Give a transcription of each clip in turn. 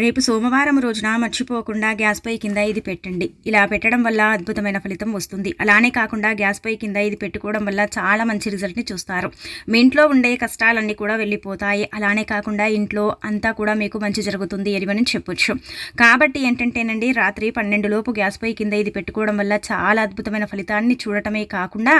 రేపు సోమవారం రోజున మర్చిపోకుండా గ్యాస్ పై కింద ఇది పెట్టండి. ఇలా పెట్టడం వల్ల అద్భుతమైన ఫలితం వస్తుంది. అలానే కాకుండా గ్యాస్ పై కింద ఇది పెట్టుకోవడం వల్ల చాలా మంచి రిజల్ట్ని చూస్తారు. మీ ఇంట్లో ఉండే కష్టాలన్నీ కూడా వెళ్ళిపోతాయి. అలానే కాకుండా ఇంట్లో అంతా కూడా మీకు మంచి జరుగుతుంది అని చెప్పొచ్చు. కాబట్టి ఏంటంటేనండి రాత్రి పన్నెండు లోపు గ్యాస్ పై కింద ఇది పెట్టుకోవడం వల్ల చాలా అద్భుతమైన ఫలితాన్ని చూడటమే కాకుండా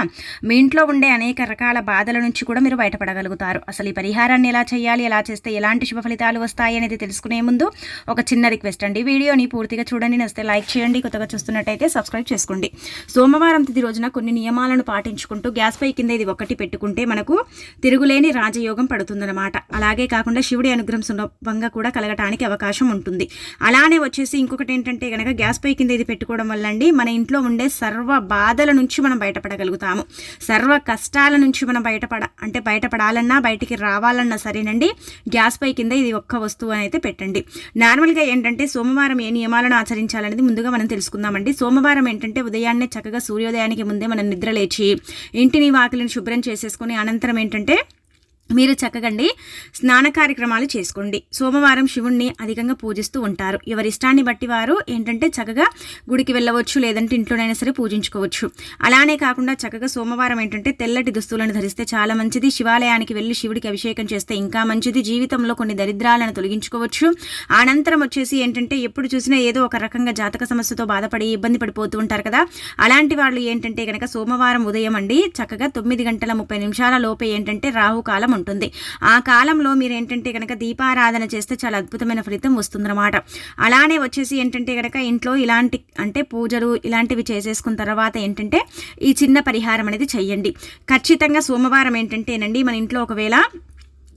మీ ఇంట్లో ఉండే అనేక రకాల బాధల నుంచి కూడా మీరు బయటపడగలుగుతారు. అసలు ఈ పరిహారాన్ని ఎలా చేయాలి ఎలా చేస్తే ఎలాంటి శుభ ఫలితాలు వస్తాయి అనేది తెలుసుకునే ముందు ఒక చిన్న రిక్వెస్ట్ అండి. వీడియోని పూర్తిగా చూడండి. నస్తే లైక్ చేయండి. కొత్తగా చూస్తున్నట్టయితే సబ్స్క్రైబ్ చేసుకోండి. సోమవారం తిది రోజున కొన్ని నియమాలను పాటించుకుంటూ గ్యాస్ పై కింద ఇది ఒకటి పెట్టుకుంటే మనకు తిరుగులేని రాజయోగం పడుతుందన్నమాట. అలాగే కాకుండా శివుడి అనుగ్రహం సులభంగా కూడా కలగటానికి అవకాశం ఉంటుంది. అలానే వచ్చేసి ఇంకొకటి ఏంటంటే కనుక గ్యాస్ పై కింద ఇది పెట్టుకోవడం వల్ల అండి మన ఇంట్లో ఉండే సర్వ బాధల నుంచి మనం బయటపడగలుగుతాము. సర్వ కష్టాల నుంచి మనం బయటపడ అంటే బయటపడాలన్నా బయటికి రావాలన్నా సరేనండి. గ్యాస్ పై కింద ఇది ఒక్క వస్తువు అయితే పెట్టండి. నార్మల్గా ఏంటంటే సోమవారం ఏ నియమాలను ఆచరించాలనేది ముందుగా మనం తెలుసుకుందామండి. సోమవారం ఏంటంటే ఉదయాన్నే చక్కగా సూర్యోదయానికి ముందే మనం నిద్ర లేచి ఇంటిని వాకిలిని శుభ్రం చేసేసుకుని అనంతరం ఏంటంటే మీరు చక్కగండి. స్నాన కార్యక్రమాలు చేసుకోండి. సోమవారం శివుణ్ణి అధికంగా పూజిస్తూ ఉంటారు. ఎవరి ఇష్టాన్ని బట్టి వారు ఏంటంటే చక్కగా గుడికి వెళ్ళవచ్చు లేదంటే ఇంట్లోనైనా సరే పూజించుకోవచ్చు. అలానే కాకుండా చక్కగా సోమవారం ఏంటంటే తెల్లటి దుస్తులను ధరిస్తే చాలా మంచిది. శివాలయానికి వెళ్ళి శివుడికి అభిషేకం చేస్తే ఇంకా మంచిది. జీవితంలో కొన్ని దరిద్రాలను తొలగించుకోవచ్చు. అనంతరం వచ్చేసి ఏంటంటే ఎప్పుడు చూసినా ఏదో ఒక రకంగా జాతక సమస్యతో బాధపడి ఇబ్బంది పడిపోతూ ఉంటారు కదా. అలాంటి వాళ్ళు ఏంటంటే కనుక సోమవారం ఉదయం అండి చక్కగా తొమ్మిది గంటల ముప్పై నిమిషాల లోపే ఏంటంటే రాహుకాలం ఉంటుంది. ఆ కాలంలో మీరు ఏంటంటే కనుక దీపారాధన చేస్తే చాలా అద్భుతమైన ఫలితం వస్తుందన్నమాట. అలానే వచ్చేసి ఏంటంటే కనుక ఇంట్లో ఇలాంటి అంటే పూజలు ఇలాంటివి చేసేసుకున్న తర్వాత ఏంటంటే ఈ చిన్న పరిహారం అనేది చెయ్యండి. ఖచ్చితంగా సోమవారం ఏంటంటేనండి మన ఇంట్లో ఒకవేళ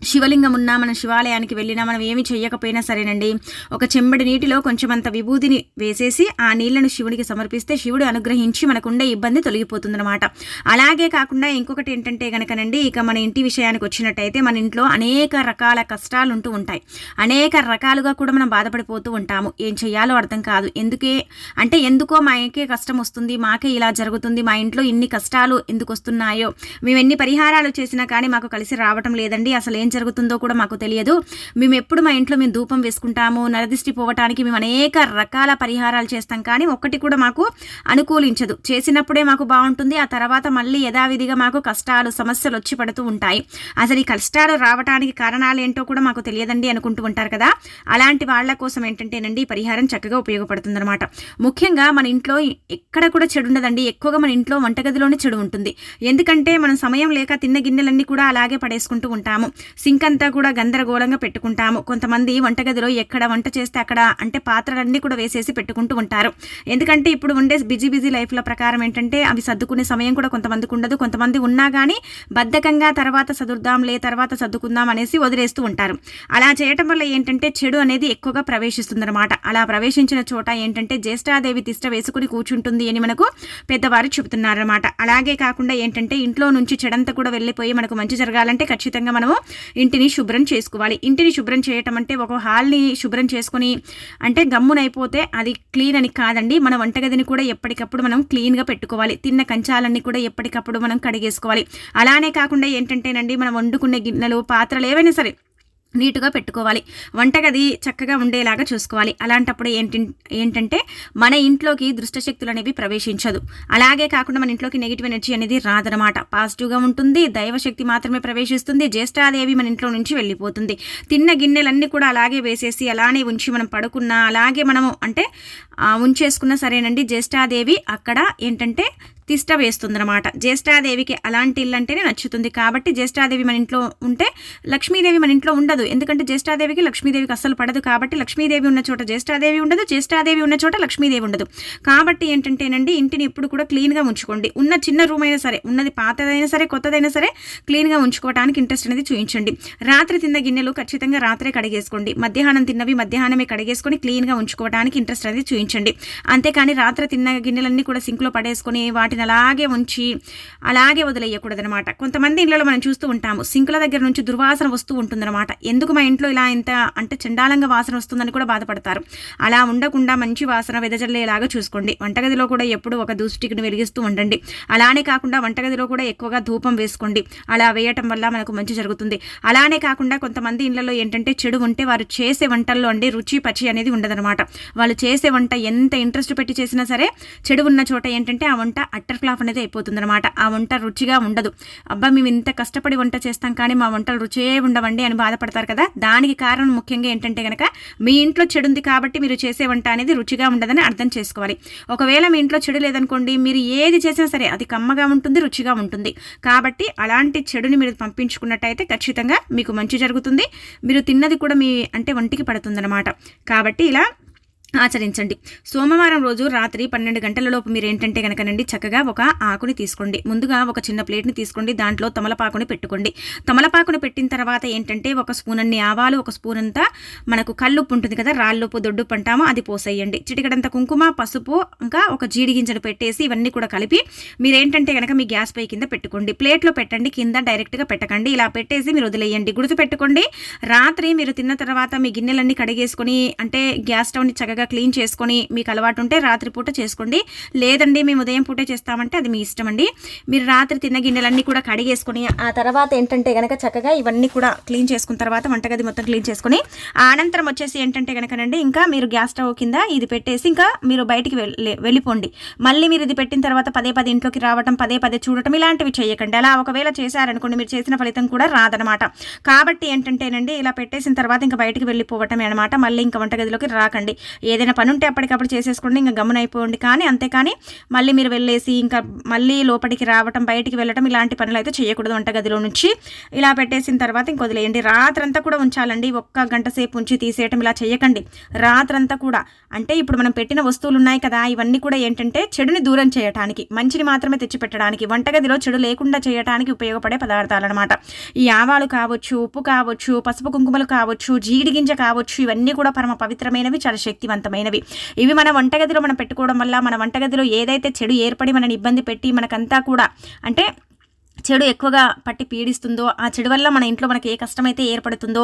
శివలింగం ఉన్నా మనం శివాలయానికి వెళ్ళినా మనం ఏమి చెయ్యకపోయినా సరేనండి. ఒక చెంబడి నీటిలో కొంచెం అంత విభూతిని వేసేసి ఆ నీళ్ళను శివుడికి సమర్పిస్తే శివుడు అనుగ్రహించి మనకుండే ఇబ్బంది తొలగిపోతుందన్నమాట. అలాగే కాకుండా ఇంకొకటి ఏంటంటే కనుకనండి ఇక మన ఇంటి విషయానికి వచ్చినట్టయితే మన ఇంట్లో అనేక రకాల కష్టాలు ఉంటూ ఉంటాయి. అనేక రకాలుగా కూడా మనం బాధపడిపోతూ ఉంటాము. ఏం చేయాలో అర్థం కాదు. ఎందుకే? అంటే ఎందుకో మాకే కష్టం వస్తుంది మాకే ఇలా జరుగుతుంది మా ఇంట్లో ఇన్ని కష్టాలు ఎందుకు వస్తున్నాయో మేము ఎన్ని పరిహారాలు చేసినా కానీ మాకు కలిసి రావటం లేదండి. అసలు ఏం ఏం జరుగుతుందో కూడా మాకు తెలియదు. మేము ఎప్పుడు మా ఇంట్లో మేము ధూపం వేసుకుంటాము నరదిష్టి పోవటానికి మేము అనేక రకాల పరిహారాలు చేస్తాం. కానీ ఒక్కటి కూడా మాకు అనుకూలించదు. చేసినప్పుడే మాకు బాగుంటుంది. ఆ తర్వాత మళ్ళీ యథావిధిగా మాకు కష్టాలు సమస్యలు వచ్చి పడుతూ ఉంటాయి. అసలు ఈ కష్టాలు రావడానికి కారణాలు ఏంటో కూడా మాకు తెలియదండి అనుకుంటూ ఉంటారు కదా. అలాంటి వాళ్ళ కోసం ఏంటంటేనండి పరిహారం చక్కగా ఉపయోగపడుతుందన్నమాట. ముఖ్యంగా మన ఇంట్లో ఎక్కడ కూడా చెడు ఉండదండి. ఎక్కువగా మన ఇంట్లో వంటగదిలోనే చెడు ఉంటుంది. ఎందుకంటే మనం సమయం లేక తిన్న గిన్నెలన్నీ కూడా అలాగే పడేసుకుంటూ ఉంటాము. సింక్ అంతా కూడా గందరగోళంగా పెట్టుకుంటాము. కొంతమంది వంటగదిలో ఎక్కడ వంట చేస్తే అక్కడ అంటే పాత్రలన్నీ కూడా వేసేసి పెట్టుకుంటూ ఉంటారు. ఎందుకంటే ఇప్పుడు ఉండే బిజీ బిజీ లైఫ్ల ప్రకారం ఏంటంటే అవి సర్దుకునే సమయం కూడా కొంతమందికి ఉండదు. కొంతమంది ఉన్నా కానీ బద్ధకంగా తర్వాత సదుర్దాంలే తర్వాత సర్దుకుందాం అనేసి వదిలేస్తూ ఉంటారు. అలా చేయటం వల్ల ఏంటంటే చెడు అనేది ఎక్కువగా ప్రవేశిస్తుందన్నమాట. అలా ప్రవేశించిన చోట ఏంటంటే జ్యేష్ఠాదేవి తిష్ట వేసుకుని కూర్చుంటుంది అని మనకు పెద్దవారు చెబుతున్నారన్నమాట. అలాగే కాకుండా ఏంటంటే ఇంట్లో నుంచి చెడంతా కూడా వెళ్ళిపోయి మనకు మంచి జరగాలంటే ఖచ్చితంగా మనము ఇంటిని శుభ్రం చేసుకోవాలి. ఇంటిని శుభ్రం చేయటం అంటే ఒక హాల్ని శుభ్రం చేసుకొని అంటే గమ్మునైపోతే అది క్లీన్ అని కాదండి. మన వంటగదిని కూడా ఎప్పటికప్పుడు మనం క్లీన్గా పెట్టుకోవాలి. తిన్న కంచాలన్నీ కూడా ఎప్పటికప్పుడు మనం కడిగేసుకోవాలి. అలానే కాకుండా ఏంటంటేనండి మనం వండుకునే గిన్నెలు పాత్రలు ఏవైనా సరే నీటుగా పెట్టుకోవాలి. వంటగది చక్కగా ఉండేలాగా చూసుకోవాలి. అలాంటప్పుడు ఏంటి ఏంటంటే మన ఇంట్లోకి దుష్టశక్తులు అనేవి ప్రవేశించదు. అలాగే కాకుండా మన ఇంట్లోకి నెగిటివ్ ఎనర్జీ అనేది రాదనమాట పాజిటివ్గా ఉంటుంది దైవశక్తి మాత్రమే ప్రవేశిస్తుంది జ్యేష్ఠాదేవి మన ఇంట్లో నుంచి వెళ్ళిపోతుంది. తిన్న గిన్నెలన్నీ కూడా అలాగే వేసేసి అలానే ఉంచి మనం పడుకున్నా అలాగే మనము అంటే ఉంచేసుకున్నా సరేనండి. జ్యేష్ఠాదేవి అక్కడ ఏంటంటే తిష్ట వేస్తుందనమాట జ్యేష్ఠాదేవికి అలాంటి ఇల్లు అంటేనే నచ్చుతుంది. కాబట్టి జ్యేష్ఠాదేవి మన ఇంట్లో ఉంటే లక్ష్మీదేవి మన ఇంట్లో ఉండదు. ఎందుకంటే జ్యేష్ఠాదేవికి లక్ష్మీదేవికి అస్సలు పడదు కాబట్టి లక్ష్మీదేవి ఉన్న చోట జ్యేష్ఠాదేవి ఉండదు. జ్యేష్ఠాదేవి ఉన్న చోట లక్ష్మీదేవి ఉండదు. కాబట్టి ఏంటంటేనండి ఇంటిని ఎప్పుడు కూడా క్లీన్గా ఉంచుకోండి. ఉన్న చిన్న రూమ్ అయినా సరే ఉన్నది పాతదైనా సరే కొత్తదైనా సరే క్లీన్గా ఉంచుకోవడానికి ఇంట్రెస్ట్ అనేది చూపించండి రాత్రి తిన్న గిన్నెలు ఖచ్చితంగా రాత్రే కడిగేసుకోండి. మధ్యాహ్నం తిన్నవి మధ్యాహ్నమే కడిగేసుకొని క్లీన్గా ఉంచుకోవడానికి ఇంట్రెస్ట్ అనేది చూపించండి అంతేకాని రాత్రి తిన్న గిన్నెలన్నీ కూడా సింక్లో పడేసుకొని వాటిని అలాగే ఉంచి అలాగే వదిలేయకూడదనమాట కొంతమంది ఇళ్ళలో మనం చూస్తూ ఉంటాము సింకుల దగ్గర నుంచి దుర్వాసన వస్తూ ఉంటుందన్నమాట. ఎందుకు మా ఇంట్లో ఇలా ఇంత అంటే చండాలంగా వాసన వస్తుందని కూడా బాధపడతారు. అలా ఉండకుండా మంచి వాసన వెదజల్లేలాగా చూసుకోండి. వంటగదిలో కూడా ఎప్పుడు ఒక దూష్టికిని వెలిగిస్తూ ఉండండి. అలానే కాకుండా వంటగదిలో కూడా ఎక్కువగా ధూపం వేసుకోండి. అలా వేయటం వల్ల మనకు మంచి జరుగుతుంది. అలానే కాకుండా కొంతమంది ఇళ్ళలో ఏంటంటే చెడు ఉంటే వారు చేసే వంటల్లో అండి రుచి పచి అనేది ఉండదనమాట వాళ్ళు చేసే వంట ఎంత ఇంట్రెస్ట్ పెట్టి చేసినా సరే చెడు ఉన్న చోట ఏంటంటే ఆ వంట అట్టర్ ఫ్లాప్ అనేది అయిపోతుంది అనమాట ఆ వంట రుచిగా ఉండదు. అబ్బా మేము ఇంత కష్టపడి వంట చేస్తాం కానీ మా వంటలు రుచే ఉండవండి అని బాధపడతారు కదా? దానికి కారణం ముఖ్యంగా ఏంటంటే కనుక మీ ఇంట్లో చెడు ఉంది కాబట్టి మీరు చేసే వంట అనేది రుచిగా ఉండదని అర్థం చేసుకోవాలి. ఒకవేళ మీ ఇంట్లో చెడు లేదనుకోండి మీరు ఏది చేసినా సరే అది కమ్మగా ఉంటుంది రుచిగా ఉంటుంది. కాబట్టి అలాంటి చెడుని మీరు పంపించుకున్నట్టయితే ఖచ్చితంగా మీకు మంచి జరుగుతుంది. మీరు తిన్నది కూడా మీ అంటే ఒంటికి పడుతుందన్నమాట. కాబట్టి ఇలా ఆచరించండి. సోమవారం రోజు రాత్రి పన్నెండు గంటలలోపు మీరు ఏంటంటే కనుకనండి చక్కగా ఒక ఆకుని తీసుకోండి. ముందుగా ఒక చిన్న ప్లేట్ని తీసుకోండి. దాంట్లో తమలపాకుని పెట్టుకోండి. తమలపాకుని పెట్టిన తర్వాత ఏంటంటే ఒక స్పూన్ అన్ని ఆవాలు ఒక స్పూన్ అంతా మనకు కల్లుప్పు ఉంటుంది కదా రాళ్ళుప్పు దొడ్డుప్పు అంటామో అది పోసేయండి. చిటికడంత కుంకుమ పసుపు ఇంకా ఒక జీడి గింజలు పెట్టేసి ఇవన్నీ కూడా కలిపి మీరు ఏంటంటే కనుక మీ గ్యాస్ పై కింద పెట్టుకోండి. ప్లేట్లో పెట్టండి కింద డైరెక్ట్గా పెట్టకండి. ఇలా పెట్టేసి మీరు వదిలేయండి. గుర్తు పెట్టుకోండి రాత్రి మీరు తిన్న తర్వాత మీ గిన్నెలన్నీ కడిగేసుకొని అంటే గ్యాస్ స్టవ్ని చక్కగా చక్కగా క్లీన్ చేసుకొని మీకు అలవాటు ఉంటే రాత్రిపూట చేసుకోండి. లేదండి మేము ఉదయం పూటే చేస్తామంటే అది మీ ఇష్టం అండి మీరు రాత్రి తిన్న గిన్నెలన్నీ కూడా కడిగేసుకొని ఆ తర్వాత ఏంటంటే కనుక చక్కగా ఇవన్నీ కూడా క్లీన్ చేసుకున్న తర్వాత వంటగది మొత్తం క్లీన్ చేసుకొని అనంతరం వచ్చేసి ఏంటంటే కనుకనండి ఇంకా మీరు గ్యాస్ స్టవ్ కింద ఇది పెట్టేసి ఇంకా మీరు బయటికి వెళ్ళిపోండి. మళ్ళీ మీరు ఇది పెట్టిన తర్వాత పదే పదే ఇంట్లోకి రావటం పదే పదే చూడటం ఇలాంటివి చేయకండి అలా ఒకవేళ చేశారనుకోండి మీరు చేసిన ఫలితం కూడా రాదనమాట. కాబట్టి ఏంటంటేనండి ఇలా పెట్టేసిన తర్వాత ఇంకా బయటికి వెళ్ళిపోవటమే అనమాట. మళ్ళీ ఇంకా వంటగదిలోకి రాకండి. ఏదైనా పని ఉంటే అప్పటికప్పుడు చేసేసుకోండి ఇంకా గమనైపోండి కానీ అంతేకాని మళ్ళీ మీరు వెళ్ళేసి ఇంకా మళ్ళీ లోపలికి రావటం బయటికి వెళ్ళటం ఇలాంటి పనులు అయితే చేయకూడదు వంటగదిలో నుంచి. ఇలా పెట్టేసిన తర్వాత ఇంక వదిలేయండి. రాత్రంతా కూడా ఉంచాలండి. ఒక్క గంట సేపు ఉంచి తీసేయటం ఇలా చేయకండి రాత్రంతా కూడా. అంటే ఇప్పుడు మనం పెట్టిన వస్తువులు ఉన్నాయి కదా ఇవన్నీ కూడా ఏంటంటే చెడుని దూరం చేయడానికి మంచిని మాత్రమే తెచ్చిపెట్టడానికి వంటగదిలో చెడు లేకుండా చేయడానికి ఉపయోగపడే పదార్థాలు అనమాట ఈ ఆవాలు కావచ్చు ఉప్పు కావచ్చు పసుపు కుంకుమలు కావచ్చు జీడి గింజ కావచ్చు ఇవన్నీ కూడా పరమ పవిత్రమైనవి చాలా శక్తివంతం శక్తివంతమైనవి ఇవి మన వంటగదిలో మనం పెట్టుకోవడం వల్ల మన వంటగదిలో ఏదైతే చెడు ఏర్పడి మనని ఇబ్బంది పెట్టి మనకంతా కూడా అంటే చెడు ఎక్కువగా పట్టి పీడిస్తుందో ఆ చెడు వల్ల మన ఇంట్లో మనకి ఏ కష్టమైతే ఏర్పడుతుందో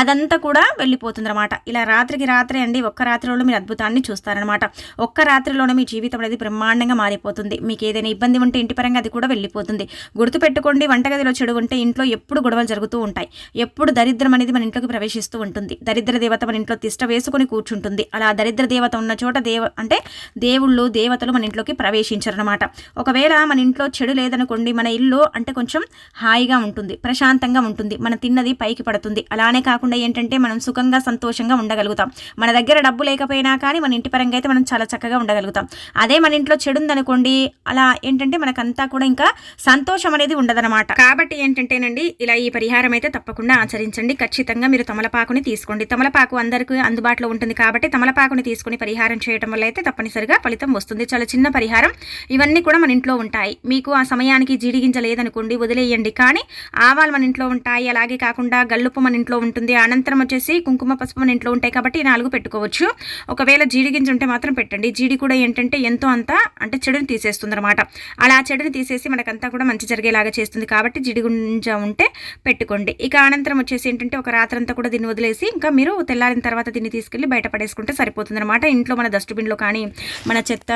అదంతా కూడా వెళ్ళిపోతుంది అనమాట ఇలా రాత్రికి రాత్రి అండి ఒక్క రాత్రిలో మీరు అద్భుతాన్ని చూస్తారనమాట ఒక్క రాత్రిలోనే మీ జీవితం అనేది బ్రహ్మాండంగా మారిపోతుంది. మీకు ఏదైనా ఇబ్బంది ఉంటే ఇంటి పరంగా అది కూడా వెళ్ళిపోతుంది. గుర్తుపెట్టుకోండి వంటగదిలో చెడు ఉంటే ఇంట్లో ఎప్పుడు గొడవలు జరుగుతూ ఉంటాయి. ఎప్పుడు దరిద్రం అనేది మన ఇంట్లోకి ప్రవేశిస్తూ ఉంటుంది. దరిద్ర దేవత మన ఇంట్లో తిష్ట వేసుకొని కూర్చుంటుంది. అలా దరిద్ర దేవత ఉన్న చోట దేవ అంటే దేవుళ్ళు దేవతలు మన ఇంట్లోకి ప్రవేశించరనమాట ఒకవేళ మన ఇంట్లో చెడు లేదనుకోండి మన ఇల్లు అంటే కొంచెం హాయిగా ఉంటుంది ప్రశాంతంగా ఉంటుంది. మన తిన్నది పైకి పడుతుంది. అలానే కాకుండా ఏంటంటే మనం సుఖంగా సంతోషంగా ఉండగలుగుతాం. మన దగ్గర డబ్బు లేకపోయినా కానీ మన ఇంటి పరంగా అయితే మనం చాలా చక్కగా ఉండగలుగుతాం. అదే మన ఇంట్లో చెడు ఉందనుకోండి అలా ఏంటంటే మనకంతా కూడా ఇంకా సంతోషం అనేది ఉండదనమాట కాబట్టి ఏంటంటేనండి ఇలా ఈ పరిహారం అయితే తప్పకుండా ఆచరించండి. ఖచ్చితంగా మీరు తమలపాకుని తీసుకోండి. తమలపాకు అందరికీ అందుబాటులో ఉంటుంది కాబట్టి తమలపాకుని తీసుకుని పరిహారం చేయడం వల్ల అయితే తప్పనిసరిగా ఫలితం వస్తుంది. చాలా చిన్న పరిహారం. ఇవన్నీ కూడా మన ఇంట్లో ఉంటాయి. మీకు ఆ సమయానికి జీడిగించలేదని అనుకోండి వదిలేయండి. కానీ ఆవాలు మన ఇంట్లో ఉంటాయి. అలాగే కాకుండా గల్లుపు మన ఇంట్లో ఉంటుంది. అనంతరం వచ్చేసి కుంకుమ పసుపు మన ఇంట్లో ఉంటాయి కాబట్టి నాలుగు పెట్టుకోవచ్చు. ఒకవేళ జీడి గింజ ఉంటే మాత్రం పెట్టండి. జీడి కూడా ఏంటంటే ఎంతో అంత అంటే చెడుని తీసేస్తుంది అనమాట అలా చెడుని తీసేసి మనకంతా కూడా మంచి జరిగేలాగా చేస్తుంది కాబట్టి జీడి గుంజ ఉంటే పెట్టుకోండి. ఇక అనంతరం వచ్చేసి ఏంటంటే ఒక రాత్రంతా కూడా దీన్ని వదిలేసి ఇంకా మీరు తెల్లారిన తర్వాత దీన్ని తీసుకెళ్ళి బయట పడేసుకుంటే సరిపోతుంది అనమాట ఇంట్లో మన డస్ట్బిన్లో కానీ మన చెత్త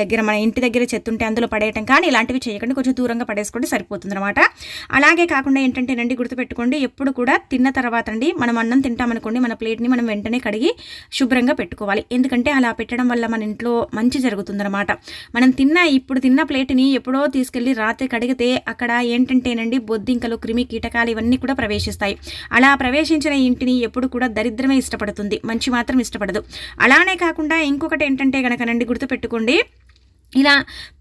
దగ్గర మన ఇంటి దగ్గర చెత్త ఉంటే అందులో పడేయటం కానీ ఇలాంటివి చేయకండి. కొంచెం దూరంగా పడేసి చేసుకుంటే సరిపోతుంది అనమాట అలాగే కాకుండా ఏంటంటే నండి గుర్తుపెట్టుకోండి ఎప్పుడు కూడా తిన్న తర్వాత అండి మనం అన్నం తింటామనుకోండి మన ప్లేట్ని మనం వెంటనే కడిగి శుభ్రంగా పెట్టుకోవాలి. ఎందుకంటే అలా పెట్టడం వల్ల మన ఇంట్లో మంచి జరుగుతుందన్నమాట. మనం తిన్న ఇప్పుడు తిన్న ప్లేట్ని ఎప్పుడో తీసుకెళ్ళి రాత్రి కడిగితే అక్కడ ఏంటంటేనండి బొద్దింకలు క్రిమి కీటకాలు ఇవన్నీ కూడా ప్రవేశిస్తాయి. అలా ప్రవేశించిన ఇంటిని ఎప్పుడు కూడా దరిద్రమే ఇష్టపడుతుంది. మంచి మాత్రం ఇష్టపడదు. అలానే కాకుండా ఇంకొకటి ఏంటంటే కనుకనండి గుర్తుపెట్టుకోండి ఇలా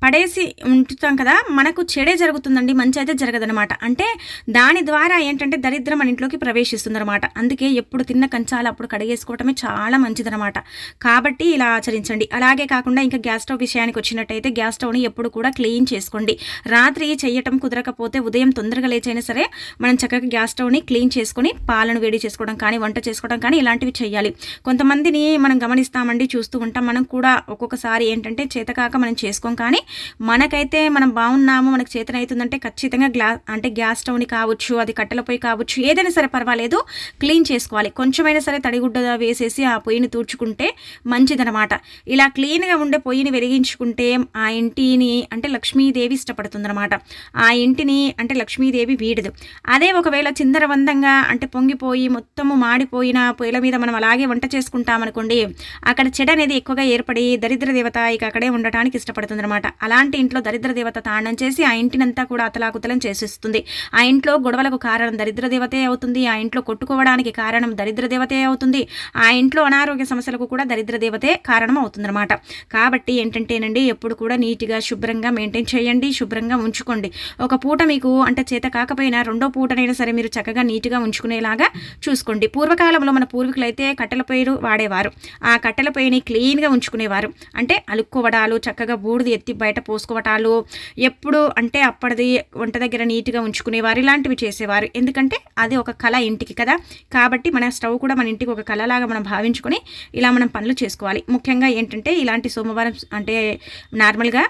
పడేసి ఉంటుతాం కదా మనకు చెడే జరుగుతుందండి మంచి అయితే జరగదనమాట అంటే దాని ద్వారా ఏంటంటే దరిద్రం మన ఇంట్లోకి ప్రవేశిస్తుందనమాట అందుకే ఎప్పుడు తిన్న కంచాలు అప్పుడు కడిగేసుకోవటమే చాలా మంచిదనమాట కాబట్టి ఇలా ఆచరించండి. అలాగే కాకుండా ఇంకా గ్యాస్ స్టవ్ విషయానికి వచ్చినట్టయితే గ్యాస్ స్టవ్ని ఎప్పుడు కూడా క్లీన్ చేసుకోండి. రాత్రి చేయటం కుదరకపోతే ఉదయం తొందరగా లేచైనా సరే మనం చక్కగా గ్యాస్ స్టవ్ని క్లీన్ చేసుకొని పాలను వేడి చేసుకోవడం కానీ వంట చేసుకోవడం కానీ ఇలాంటివి చేయాలి. కొంతమందిని మనం గమనిస్తామండి చూస్తూ ఉంటాం. మనం కూడా ఒక్కొక్కసారి ఏంటంటే చేతకాక మనం మనం చేసుకోం. కానీ మనకైతే మనం బాగున్నాము మనకు చేతన అవుతుందంటే ఖచ్చితంగా గ్లా అంటే గ్యాస్ స్టవ్ని కావచ్చు అది కట్టెల పొయ్యి కావచ్చు ఏదైనా సరే పర్వాలేదు క్లీన్ చేసుకోవాలి. కొంచెమైనా సరే తడిగుడ్డ వేసేసి ఆ పొయ్యిని తూడ్చుకుంటే మంచిదనమాట ఇలా క్లీన్గా ఉండే పొయ్యిని వెలిగించుకుంటే ఆ ఇంటిని అంటే లక్ష్మీదేవి ఇష్టపడుతుందనమాట ఆ ఇంటిని అంటే లక్ష్మీదేవి వీడదు. అదే ఒకవేళ చిందరవందంగా అంటే పొంగిపోయి మొత్తము మాడిపోయిన పొయ్యిల మీద మనం అలాగే వంట చేసుకుంటామనుకోండి అక్కడ చెడ అనేది ఎక్కువగా ఏర్పడి దరిద్ర దేవత ఇక అక్కడే ఉండటానికి ఇష్టపడుతుంది అనమాట అలాంటి ఇంట్లో దరిద్ర దేవత తాండం చేసి ఆ ఇంటినంతా కూడా అతలాకుతలం చేసేస్తుంది. ఆ ఇంట్లో గొడవలకు కారణం దరిద్ర దేవతే అవుతుంది. ఆ ఇంట్లో కొట్టుకోవడానికి కారణం దరిద్ర దేవతే అవుతుంది. ఆ ఇంట్లో అనారోగ్య సమస్యలకు కూడా దరిద్ర దేవతే కారణం అవుతుందన్నమాట. కాబట్టి ఏంటంటేనండి ఎప్పుడు కూడా నీట్గా శుభ్రంగా మెయింటైన్ చేయండి శుభ్రంగా ఉంచుకోండి. ఒక పూట మీకు అంటే చేత కాకపోయినా రెండో పూటనైనా సరే మీరు చక్కగా నీట్గా ఉంచుకునేలాగా చూసుకోండి. పూర్వకాలంలో మన పూర్వీకులు అయితే కట్టెల పొయ్యిలు వాడేవారు. ఆ కట్టెల పొయ్యిని క్లీన్గా ఉంచుకునేవారు. అంటే అలుక్కోవడాలు చక్కగా బూడిది ఎత్తి బయట పోసుకోవటాలు ఎప్పుడు అంటే అప్పటిది వంట దగ్గర నీట్గా ఉంచుకునేవారు ఇలాంటివి చేసేవారు. ఎందుకంటే అది ఒక కళ ఇంటికి కదా. కాబట్టి మన స్టవ్ కూడా మన ఇంటికి ఒక కళలాగా మనం భావించుకొని ఇలా మనం పనులు చేసుకోవాలి. ముఖ్యంగా ఏంటంటే ఇలాంటి సోమవారం అంటే నార్మల్గా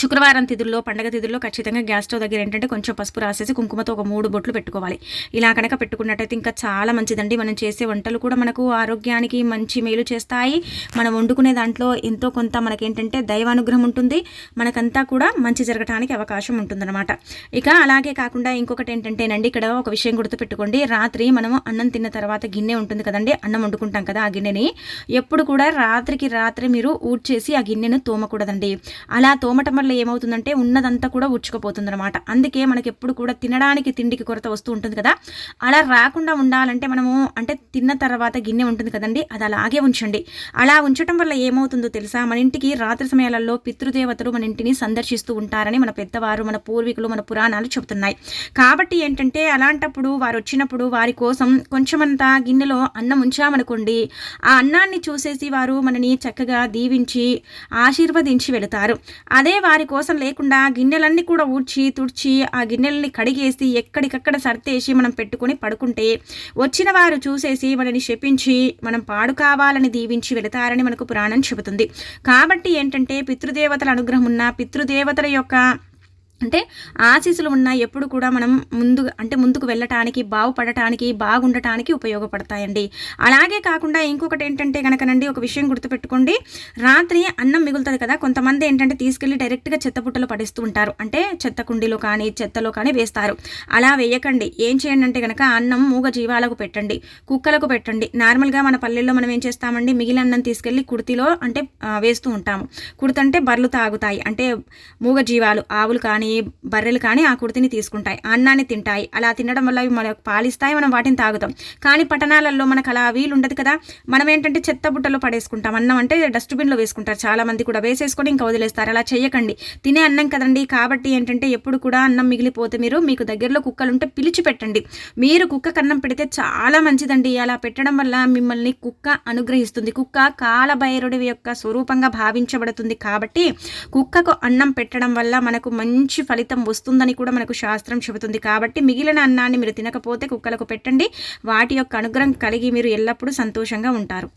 శుక్రవారం తిథుల్లో పండగ తిథుల్లో ఖచ్చితంగా గ్యాస్ స్టవ్ దగ్గర ఏంటంటే కొంచెం పసుపు రాసేసి కుంకుమతో ఒక మూడు బొట్లు పెట్టుకోవాలి. ఇలా కనుక పెట్టుకున్నట్టయితే ఇంకా చాలా మంచిదండి. మనం చేసే వంటలు కూడా మనకు ఆరోగ్యానికి మంచి మేలు చేస్తాయి. మనం వండుకునే దాంట్లో ఎంతో కొంత మనకేంటంటే దైవానుగ్రహం ఉంటుంది. మనకంతా కూడా మంచి జరగడానికి అవకాశం ఉంటుందన్నమాట. ఇక అలాగే కాకుండా ఇంకొకటి ఏంటంటేనండి ఇక్కడ ఒక విషయం గుర్తుపెట్టుకోండి రాత్రి మనము అన్నం తిన్న తర్వాత గిన్నె ఉంటుంది కదండి అన్నం వండుకుంటాం కదా ఆ గిన్నెని. ఎప్పుడు కూడా రాత్రికి రాత్రి మీరు ఊడ్చేసి ఆ గిన్నెను తోమకూడదండి. అలా తోమటం వల్ల ఏమవుతుందంటే ఉన్నదంతా కూడా ఉచ్చుకుపోతుంది అనమాట అందుకే మనకి ఎప్పుడు కూడా తినడానికి తిండికి కొరత వస్తూ ఉంటుంది కదా. అలా రాకుండా ఉండాలంటే మనము అంటే తిన్న తర్వాత గిన్నె ఉంటుంది కదండి అది అలాగే ఉంచండి. అలా ఉంచడం వల్ల ఏమవుతుందో తెలుసా? మన ఇంటికి రాత్రి సమయాలలో పితృదేవతలు మన ఇంటిని సందర్శిస్తూ ఉంటారని మన పెద్దవారు మన పూర్వీకులు మన పురాణాలు చెబుతున్నాయి. కాబట్టి ఏంటంటే అలాంటప్పుడు వారు వచ్చినప్పుడు వారి కోసం కొంచెమంతా గిన్నెలో అన్నం ఉంచామనుకోండి ఆ అన్నాన్ని చూసేసి వారు మనని చక్కగా దీవించి ఆశీర్వదించి వెళతారు. అదే వారి కోసం లేకుండా గిన్నెలన్నీ కూడా ఊడ్చి తుడిచి ఆ గిన్నెలని కడిగేసి ఎక్కడికక్కడ సర్తేసి మనం పెట్టుకొని పడుకుంటే వచ్చిన వారు చూసేసి మనని శపించి మనం పాడు కావాలని దీవించి వెళతారని మనకు పురాణం చెబుతుంది. కాబట్టి ఏంటంటే పితృదేవతల అనుగ్రహం ఉన్న పితృదేవతల యొక్క అంటే ఆశీస్సులు ఉన్న ఎప్పుడు కూడా మనం ముందు అంటే ముందుకు వెళ్ళటానికి బాగుపడటానికి బాగుండటానికి ఉపయోగపడతాయండి. అలాగే కాకుండా ఇంకొకటి ఏంటంటే కనుకనండి ఒక విషయం గుర్తుపెట్టుకోండి. రాత్రి అన్నం మిగులుతుంది కదా కొంతమంది ఏంటంటే తీసుకెళ్ళి డైరెక్ట్గా చెత్త పుట్టలో ఉంటారు. అంటే చెత్త కుండీలో కానీ చెత్తలో కానీ వేస్తారు. అలా వేయకండి. ఏం చేయండి అంటే కనుక అన్నం మూగ జీవాలకు పెట్టండి. కుక్కలకు పెట్టండి. నార్మల్గా మన పల్లెల్లో మనం ఏం చేస్తామండి? మిగిలిన అన్నం తీసుకెళ్ళి కుర్తిలో అంటే వేస్తూ ఉంటాము. కుర్తంటే బర్రెలు తాగుతాయి. అంటే మూగ జీవాలు ఆవులు కానీ బర్రెలు కానీ ఆ కుర్తిని తీసుకుంటాయి అన్నాన్ని తింటాయి. అలా తినడం వల్ల అవి మనకు పాలిస్తాయి మనం వాటిని తాగుతాం. కానీ పట్టణాలలో మనకు అలా వీలు ఉండదు కదా. మనం ఏంటంటే చెత్త బుట్టలో పడేసుకుంటాం. అన్నం అంటే డస్ట్బిన్లో వేసుకుంటారు. చాలా మంది కూడా వేసేసుకొని ఇంకా వదిలేస్తారు. అలా చేయకండి తినే అన్నం కదండి. కాబట్టి ఏంటంటే ఎప్పుడు కూడా అన్నం మిగిలిపోతే మీరు మీకు దగ్గరలో కుక్కలు ఉంటే పిలిచి పెట్టండి మీరు కుక్క కన్నం పెడితే చాలా మంచిదండి. అలా పెట్టడం వల్ల మిమ్మల్ని కుక్క అనుగ్రహిస్తుంది. కుక్క కాలభైరుడి యొక్క స్వరూపంగా భావించబడుతుంది. కాబట్టి కుక్కకు అన్నం పెట్టడం వల్ల మనకు మంచి మంచి ఫలితం వస్తుందని కూడా మనకు శాస్త్రం చెబుతుంది. కాబట్టి మిగిలిన అన్నాన్ని మీరు తినకపోతే కుక్కలకు పెట్టండి. వాటి యొక్క అనుగ్రహం కలిగి మీరు ఎల్లప్పుడూ సంతోషంగా ఉంటారు.